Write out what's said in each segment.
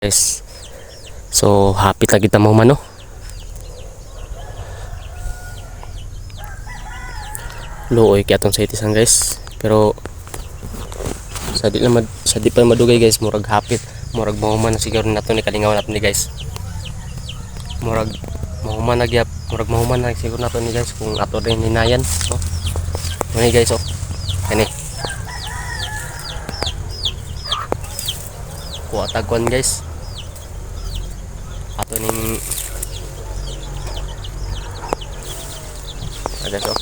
guys so happy ta kita mo mano luoy kaya atong sa itisan guys. Pero sa di na sa di pa madugay guys murag hapit murag mahuman na siguro nato ni kalingawan nato ni guys. Murag mahuman na gyap murag mahuman na siguro nato ni guys kung ato rin hinayan oh Ano guys oh? Kani kuha tagwan guys ato ning ada so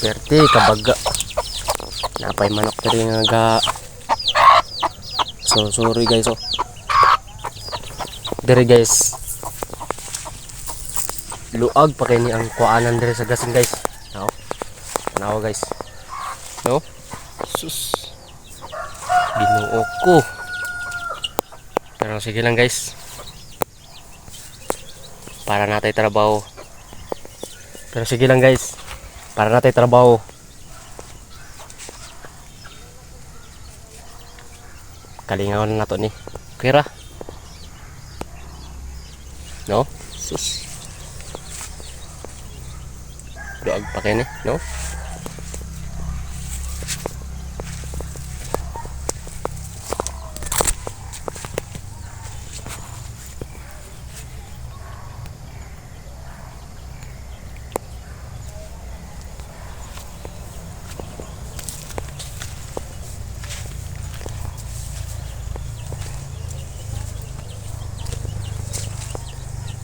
Perte kabaga napay manok diri nga ga so sorry guys oh. Diri guys. Luag pa kay ni ang kuanan diri sa gasing guys. No tanawa guys. No sus. Binuo ko. Pero sige lang guys para natay trabaho. Pero sige lang guys. Para natay trabaho. Kalingawan na nato ni kira no? Sus. Doag pa kay ni no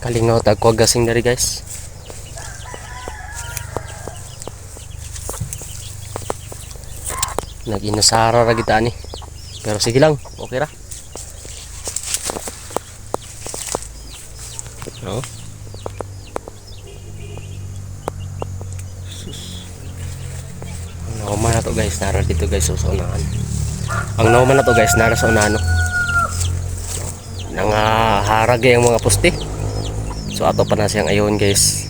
kalingaw tag ko gasing dari guys naginasara ra kita ni pero sige lang okay ra no Nauman na to guys, nara dito guys so, sa unahan. Ang nauman na to guys, nara sa unahan. No? Nangaharag yung mga poste. So ato pa na siyang ayon guys.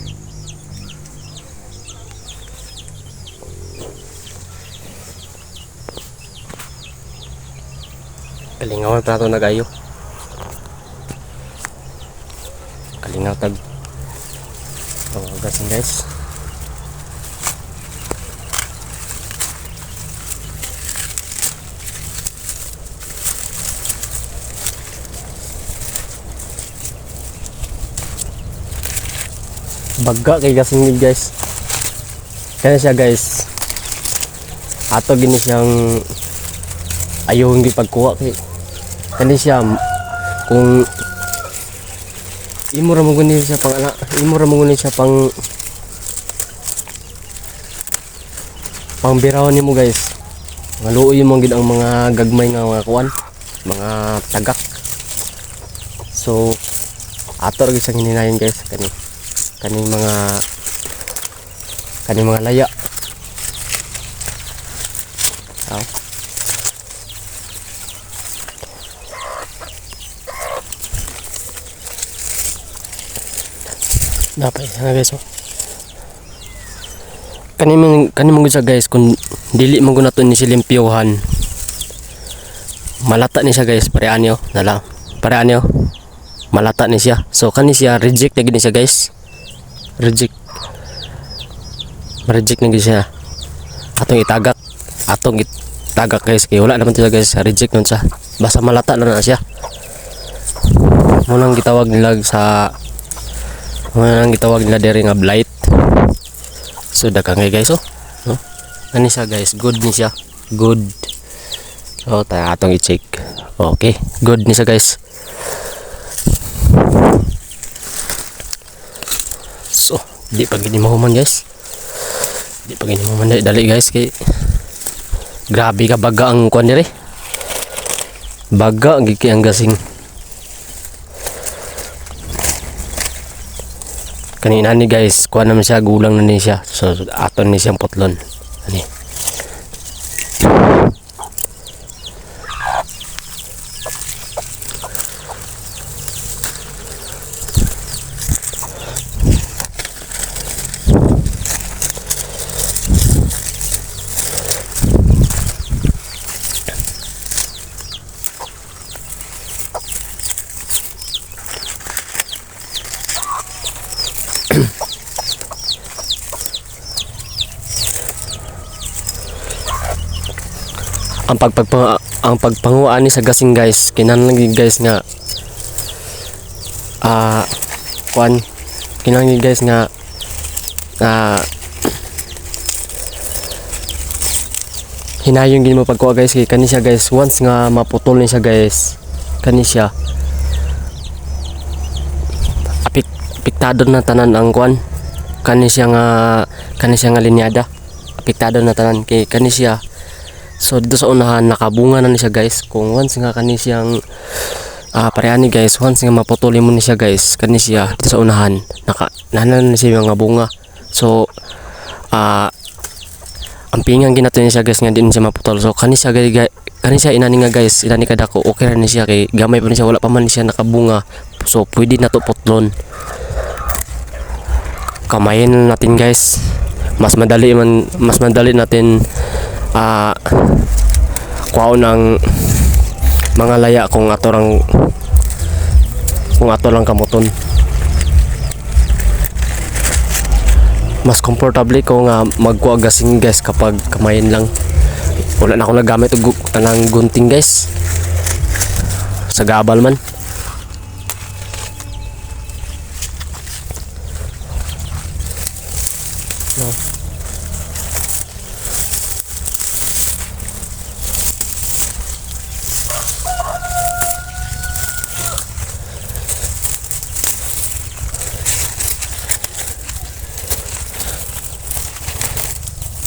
Kalingawan pa nato nagayo. Kalingaw tag. Oh, gasing guys. Bagga kay gasing guys. Kaya siya guys. Ato gini siyang ayaw hindi pagkuha kay kani siya kung imo ra mo guni siya pang ana imo ra mo guni siya pang pang birawan nimo guys mga luoy mo ang mga gagmay nga mga kuan mga tagak so ato ra siyang hininayon guys kani kaning mga kaning mga laya Aw. Dapat na guys oh. Kani man kani man sa guys kung dili man gud nato ni silimpyohan. Malata ni siya guys, parehan niyo, nala. Parehan niyo. Malata ni siya. So kani siya reject na gid ni siya guys. Reject. Reject na siya. Atong itagak. Atong itagak guys kay wala naman siya guys, reject nun siya. Basta malata na na siya. Munang gitawag nila sa Munang gitawag nila diri nga blight. So daghang kay guys oh. No? Ani siya guys, good ni siya. Good. So tayo atong i-check. Okay, good ni siya guys. So, di pa gini mahuman guys. Di pa gini mahuman dali, guys kay Grabe ka baga ang kuan dire. Baga giki ang gasing. Kanina ni guys, kuha naman siya, gulang na ni siya. So, aton ni siyang putlon. Ang pagpagpang ang pagpanguan ni sa gasing guys. Kinahanglan guys nga ah kuan kinahanglan gid guys nga ah hinayong gid mo pagkuha guys kay kani guys. Once nga maputol ni siya guys. Kani siya apektado na tanan ang kuan kani nga kani siya nga linyada. Apektado na tanan kay kani so dito sa unahan nakabunga na ni siya guys. Kung once nga kani siyang ah parehani guys once nga maputuli mo ni siya guys kani siya dito sa unahan naka nahanan na siya mga bunga. So ah ang pingang ginato siya guys nga din siya maputol. So kani siya guys kani siya inani nga guys inani kada ko okay ra ni siya kay gamay pa ni siya wala pa man siya nakabunga. So pwede na to putlon kamayin na natin guys. Mas madali man mas madali natin ah kuhaon ng mga laya kung ato lang kung ato lang kamuton. Mas comfortable ko nga magkuha guys kapag kamayin lang. Wala na ako nagamit og tanang gunting guys. Sa gabal man. no.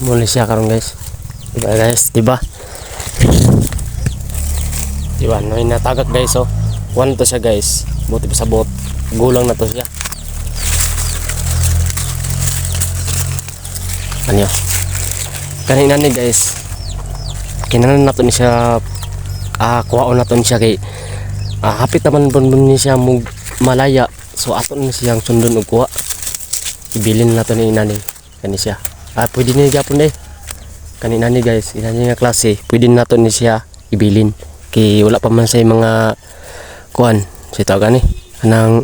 Muli siya karon guys. Diba guys? Diba? Diba? No natagak guys oh. One to siya guys. Buti pa sa bot. Gulang na to siya. Ano? Kanina ni guys. Kinanan nato ni siya. Ah kuhaon nato ni siya kay ah, hapit naman po ni siya mug malaya. So ato ni siyang sundon og kuha ibilin nato ni inani kani siya ah pwede ni gyapon eh. Kanina ni guys. Inani nga klase. Pwede nato ni siya ibilin. Kay wala pa man sa mga kuan si tawag ni kanang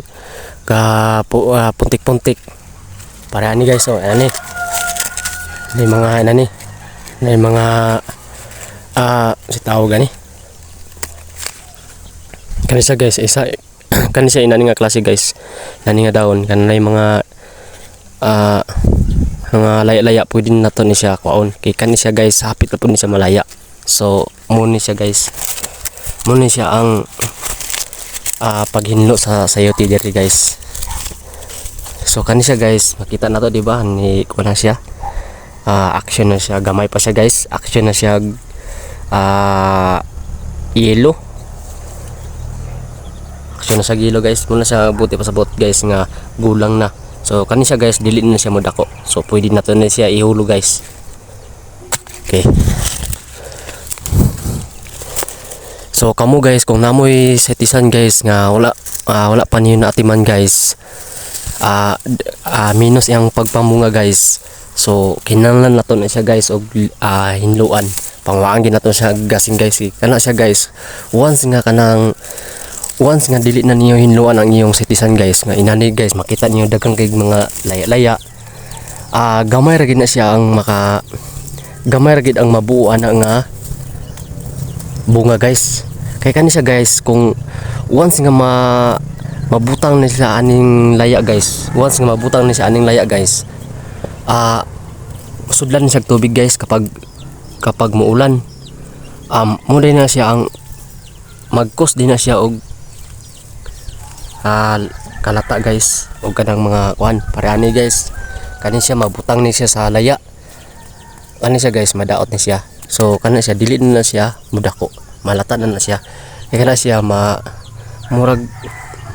ka pu, ah, puntik-puntik. Para ani guys oh ani ni. Mga ano ni. Ni mga ah si tawag ni kani siya guys isa kani siya inani nga klase guys. Nani nga daon. Kanay mga ah mga laya-laya pwede na to ni siya kuaon kay kani siya guys hapit na po ni siya malaya. So mo ni siya guys. Mo ni siya ang ah paghinlo sa sayote diri guys. So kani siya guys makita na to di ba? Ni kuha na siya. Ah action na siya. Gamay pa siya guys. Action na siya ah yellow action na siya gilo guys. Muna siya buti pa sa bot guys nga gulang na so kani siya guys dili na siya modako. So pwede na to na siya ihulo guys. Okay. So kamo guys kung namoy setisan guys nga wala ah, wala pa niyo naatiman guys ah d- ah, minus yang pagpamunga guys. So kinahanglan nato na siya guys og ah, hinluan. Pangwaan gid nato siya gasing guys. Kana siya guys once nga kanang once nga dili na niyo hinluan ang iyong setisan guys nga inani guys makita niyo daghang kay mga laya-laya. Ah gamay ra gid na siya ang maka gamay ra gid ang mabuuan na nga bunga guys. Kay kani siya guys kung once nga ma mabutang ni siya aning laya guys once nga mabutang ni siya aning laya guys ah sudlan ni siya tubig guys kapag kapag muulan um mo na siya ang magkos din na siya og ah, kalata guys. Og kanang mga kuan pareani guys. Kani siya mabutang ni siya sa laya. Kani siya guys? Madaot ni siya. So kana siya dili na na siya mudako. Malata na na siya. Kaya kana siya ma murag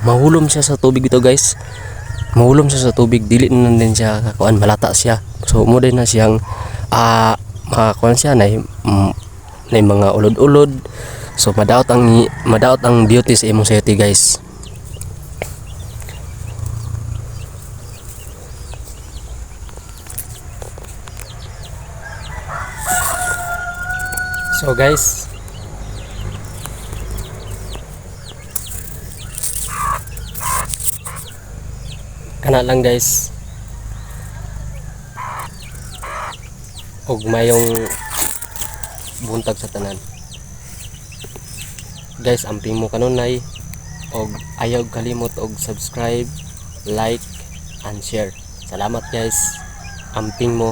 mahulom siya sa tubig ito guys. Mahulom siya sa tubig. Dili na din siya kakuan malata siya. So mo din na siyang ah makakuan siya na mm, na mga ulod-ulod. So madaot ang madaot ang beauty sa imong sayoti guys So guys, kana lang guys. Og mayong buntag sa tanan. guys amping mo kanunay og ayaw kalimot og subscribe like and share. Salamat guys. Amping mo